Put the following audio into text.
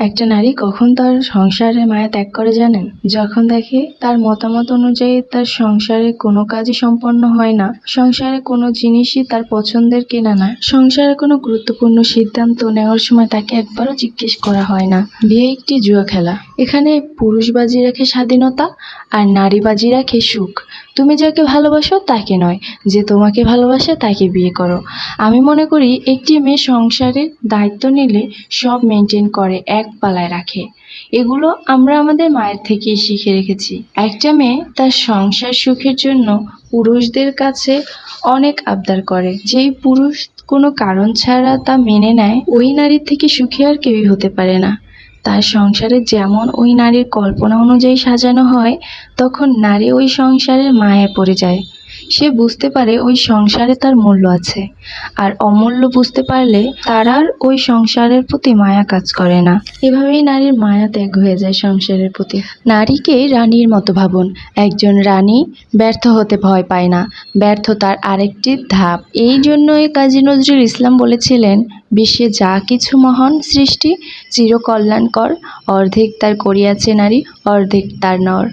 একটা নারী কখন তার সংসারে মায়া ত্যাগ করে জানেন? যখন দেখে তার মতামত অনুযায়ী তার সংসারে কোনো কাজই সম্পন্ন হয় না। সংসারে কোনো জিনিসই তার পছন্দের কেনা না। সংসারে কোনো গুরুত্বপূর্ণ সিদ্ধান্ত নেওয়ার সময় তাকে একবারও জিজ্ঞেস করা হয় না। বিয়ে একটি জুয়া খেলা। এখানে পুরুষ বাজি রাখে স্বাধীনতা আর নারী বাজি রাখে সুখ। তুমি যাকে ভালোবাসো তাকে নয়, যে তোমাকে ভালোবাসে তাকে বিয়ে করো। আমি মনে করি একটি মেয়ে সংসারের দায়িত্ব নিলে সব মেনটেন করে, এক পালায় রাখে। এগুলো আমরা আমাদের মায়ের থেকেই শিখে রেখেছি। একটা মেয়ে তার সংসার সুখের জন্য পুরুষদের কাছে অনেক আবদার করে। যেই পুরুষ কোনো কারণ ছাড়া তা মেনে নেয়, ওই নারীর থেকে সুখী আর কেউই হতে পারে না। তার সংসারে যেমন ওই নারীর কল্পনা অনুযায়ী সাজানো হয়, তখন নারী ওই সংসারের মায়ে পড়ে যায়। সে বুঝতে পারে ওই সংসারে তার মূল্য আছে। আর অমূল্য বুঝতে পারলে তার আর ওই সংসারের প্রতি মায়া কাজ করে না। এভাবেই নারীর মায়া ত্যাগ হয়ে যায় সংসারের প্রতি। নারীকে রানীর মতো ভাবুন। একজন রানী ব্যর্থ হতে ভয় পায় না। ব্যর্থতার আরেকটি ধাপ। এই জন্যই কাজী নজরুল ইসলাম বলেছিলেন, বিশ্বে যা কিছু মহান সৃষ্টি, চিরকল্যাণকর। অর্ধেক তার করিয়াছে নারী, অর্ধেক তার নর।